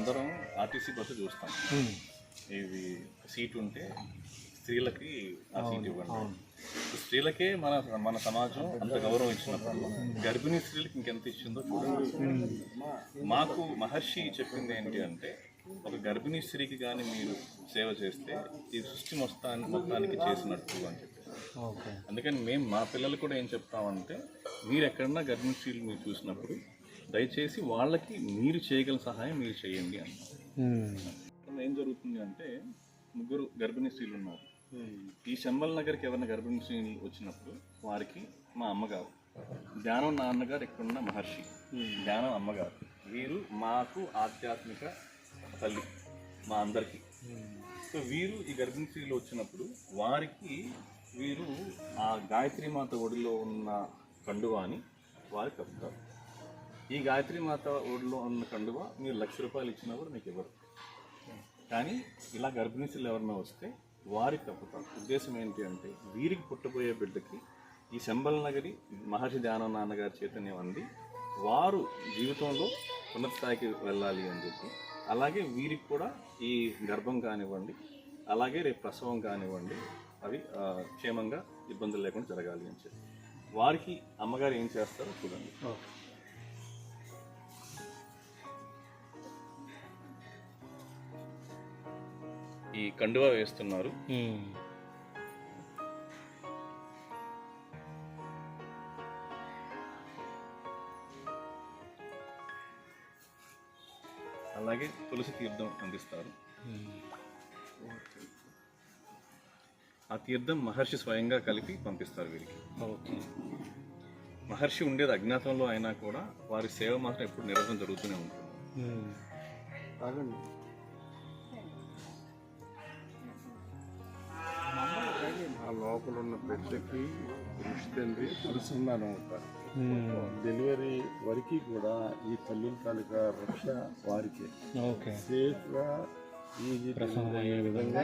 అందరం RTC bus చూస్తాం. ఇది సీట్ ఉంటే స్త్రీలకి ఆ సీట్ ఇవ్వండి. స్త్రీలకే మన మన సమాజం అంత గౌరవం ఇచ్చినప్పుడు గర్భిణీ స్త్రీలకి ఇంకెంత ఇచ్చిందో చూడండి. మాకు మహర్షి చెప్పింది ఏంటి అంటే ఒక గర్భిణీ స్త్రీకి కానీ మీరు సేవ చేస్తే ఈ సృష్టి మొత్తాన్ని మొత్తానికి చేసినట్టు అని చెప్పి అందుకని మేము మా పిల్లలు కూడా ఏం చెప్తామంటే మీరు ఎక్కడన్నా గర్భిణీ స్త్రీలు మీరు చూసినప్పుడు దయచేసి వాళ్ళకి మీరు చేయగల సహాయం మీరు చేయండి అన్నాం అప్పుడు ఏం జరుగుతుంది అంటే ముగ్గురు గర్భిణీ స్త్రీలు ఉన్నారు. ఈ శంబల్ నగర్కి ఎవరైనా గర్భిణీ స్త్రీలు వచ్చినప్పుడు వారికి మా అమ్మగారు ధ్యానం నాన్నగారు ఎక్కడున్న మహర్షి ధ్యానం అమ్మగారు వీరు మాకు ఆధ్యాత్మిక తల్లి మా అందరికీ. సో వీరు ఈ గర్భిణీ స్త్రీలు వచ్చినప్పుడు వారికి వీరు ఆ గాయత్రి మాత ఒడిలో ఉన్న కండువాని వారికి కప్పుతారు. ఈ గాయత్రి మాత ఒడిలో ఉన్న కండువ మీరు లక్ష రూపాయలు ఇచ్చినా కూడా మీకు ఇవ్వరు. కానీ ఇలా గర్భిణీసులు ఎవరన్నా వస్తే వారికి కప్పుతారు ఉద్దేశం ఏంటి అంటే వీరికి పుట్టబోయే బిడ్డకి ఈ శంబల్ నగరి మహర్షి ధ్యానం నాన్నగారి చైతన్యం అంది. వారు జీవితంలో ఉన్నతస్థాయికి వెళ్ళాలి అని చెప్పి అలాగే వీరికి కూడా ఈ గర్భం కానివ్వండి అలాగే రేపు ప్రసవం కానివ్వండి అవి క్షేమంగా ఇబ్బందులు లేకుండా జరగాలి అని చెప్పి. వారికి అమ్మగారు ఏం చేస్తారో చూడండి. ఈ కండువా వేస్తున్నారు. అలాగే తులసి తీర్థం అందిస్తారు. ఆ తీర్థం మహర్షి స్వయంగా కలిపి పంపిస్తారు వీరికి. ఓకే. మహర్షి ఉండేది అజ్ఞాతంలో అయినా కూడా వారి సేవ మాత్రం ఎప్పుడు నిరంతరం జరుగుతూనే ఉంటుంది. లోపల ఉన్న బిడ్డకి తండ్రి అనుసంధానం అవుతారు. డెలివరీ వరకు కూడా ఈ తల్లి తాలూకా రక్ష వారికే. ఓకే సేఫ్గా ఈజీ అయ్యే విధంగా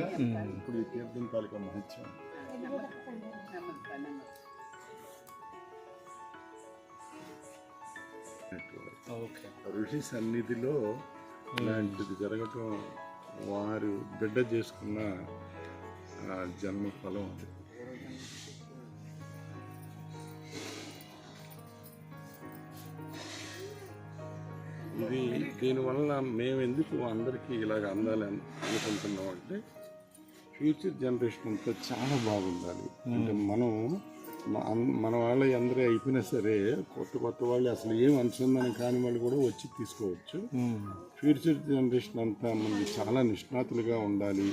ఇప్పుడు ఈ తీర్థం తాలూకా మహత్యం ఓకే ఋషి సన్నిధిలో ఇలాంటిది జరగటం వారు బిడ్డ చేసుకున్న ఆ, జన్మ ఫలం అది. ఇది దీనివల్ల మేము ఎందుకు అందరికీ ఇలాగ అందాలి అను- అనుకుంటున్నాం అంటే ఫ్యూచర్ జనరేషన్ అంతా చాలా బాగుండాలి. అంటే మనం మన వాళ్ళ అందరూ అయిపోయినా సరే కొత్త కొత్త వాళ్ళు అసలు ఏం అనుసంధానం కాని వాళ్ళు కూడా వచ్చి తీసుకోవచ్చు. ఫ్యూచర్ జనరేషన్ అంతా మనకి చాలా నిష్ణాతులుగా ఉండాలి.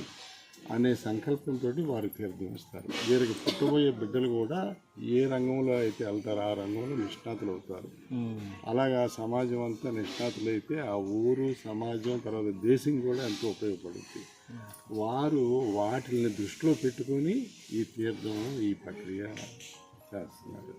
అనే సంకల్పంతో వారు తీర్థం ఇస్తారు వీరికి పుట్టబోయే బిడ్డలు కూడా ఏ రంగంలో అయితే వెళ్తారో ఆ రంగంలో నిష్ణాతులు అవుతారు. అలాగా సమాజం అంతా నిష్ణాతులైతే ఆ ఊరు సమాజం తర్వాత దేశం కూడా ఎంతో ఉపయోగపడుతుంది వారు వాటిని దృష్టిలో పెట్టుకొని ఈ తీర్థం ఈ ప్రక్రియ చేస్తున్నారు.